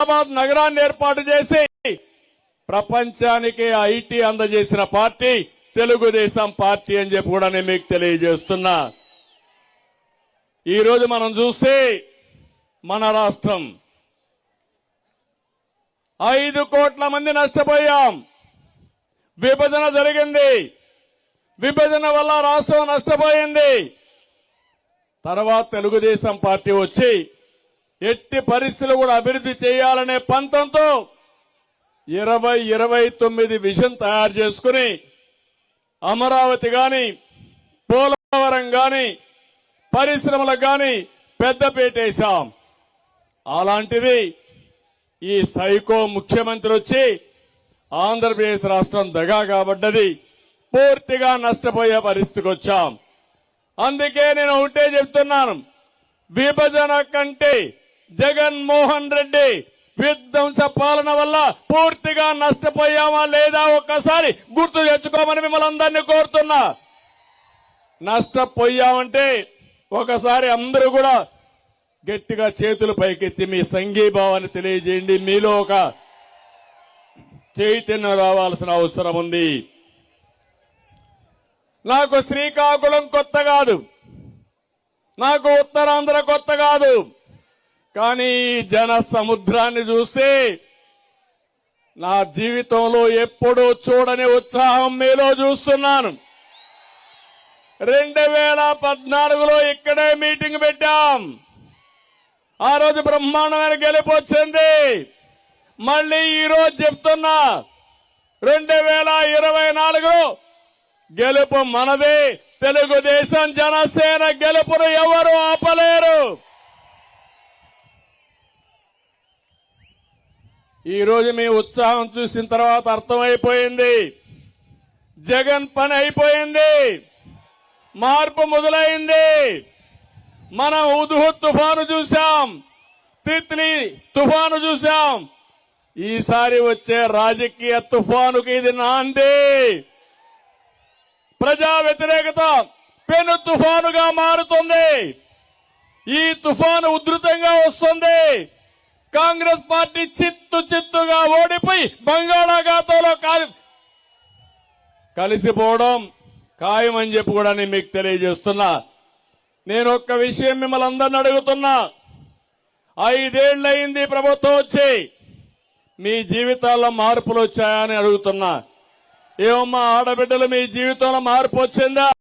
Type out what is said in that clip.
హైదరాబాద్ నగరాన్ని ఏర్పాటు చేసి ప్రపంచానికి ఐటీ అందజేసిన పార్టీ తెలుగుదేశం పార్టీ అని చెప్పి కూడా నేను మీకు తెలియజేస్తున్నా. ఈరోజు మనం చూస్తే మన రాష్ట్రం. ఐదు కోట్ల మంది నష్టపోయాం. విభజన జరిగింది. విభజన వల్ల రాష్ట్రం నష్టపోయింది. తర్వాత తెలుగుదేశం పార్టీ వచ్చి ఎట్టి పరిస్థితులు కూడా అభివృద్ధి చేయాలనే పంతంతో ఇరవై ఇరవై తొమ్మిది విజన్ తయారు చేసుకుని అమరావతి గాని పోలవరం గాని పరిశ్రమలకు గాని పెద్దపీట వేశాం అలాంటిది ఈ సైకో ముఖ్యమంత్రి వచ్చి ఆంధ్రప్రదేశ్ రాష్ట్రం దగా కాబడ్డది పూర్తిగా నష్టపోయే పరిస్థితికి వచ్చాం. అందుకే నేను ఒకటే చెప్తున్నాను విభజన కంటే జగన్మోహన్ రెడ్డి విధ్వంస పాలన వల్ల పూర్తిగా నష్టపోయామా లేదా ఒక్కసారి గుర్తు తెచ్చుకోమని మిమ్మల్ని అందరినీ కోరుతున్నా. నష్టపోయామంటే ఒకసారి అందరూ కూడా గట్టిగా చేతులు పైకెత్తి మీ సంఘీభావాన్ని తెలియజేయండి. మీలో ఒక చైతన్యం రావాల్సిన అవసరం ఉంది. నాకు శ్రీకాకుళం కొత్త కాదు. నాకు ఉత్తరాంధ్ర కొత్త కాదు. కానీ జన సముద్రాన్ని చూస్తే నా జీవితంలో ఎప్పుడూ చూడని ఉత్సాహం మీలో చూస్తున్నాను. రెండు వేల పద్నాలుగులో ఇక్కడే మీటింగ్ పెట్టాం. ఆ రోజు బ్రహ్మాండమైన గెలుపు వచ్చింది. మళ్ళీ ఈరోజు చెప్తున్నా రెండు వేల ఇరవై నాలుగులో గెలుపు మనదే. తెలుగుదేశం జనసేన గెలుపును ఎవరు ఆపలేరు. ఈ రోజు మీ ఉత్సాహం చూసిన తర్వాత అర్థమైపోయింది. జగన్ పని అయిపోయింది. మార్పు మొదలైంది. మనం ఉదుహు తుఫాను చూశాం. తిత్లీ తుఫాను చూశాం. ఈసారి వచ్చే రాజకీయ తుఫానుకి ఇది నాంది. ప్రజా వ్యతిరేకత పెను తుఫానుగా మారుతుంది. ఈ తుఫాను ఉధృతంగా వస్తుంది. కాంగ్రెస్ పార్టీ చిత్తు చిత్తుగా ఓడిపోయి బంగాళాఖాతంలో కాలి- కలిసిపోవడం ఖాయమని చెప్పి కూడా నేను మీకు తెలియజేస్తున్నా. నేను ఒక్క విషయం మిమ్మల్ని అందరిని అడుగుతున్నా. ఐదేళ్ళయింది ప్రభుత్వం వచ్చి మీ జీవితాల్లో మార్పులు వచ్చాయని అడుగుతున్నా. ఏమమ్మా ఆడబిడ్డలు మీ జీవితంలో మార్పు వచ్చిందా?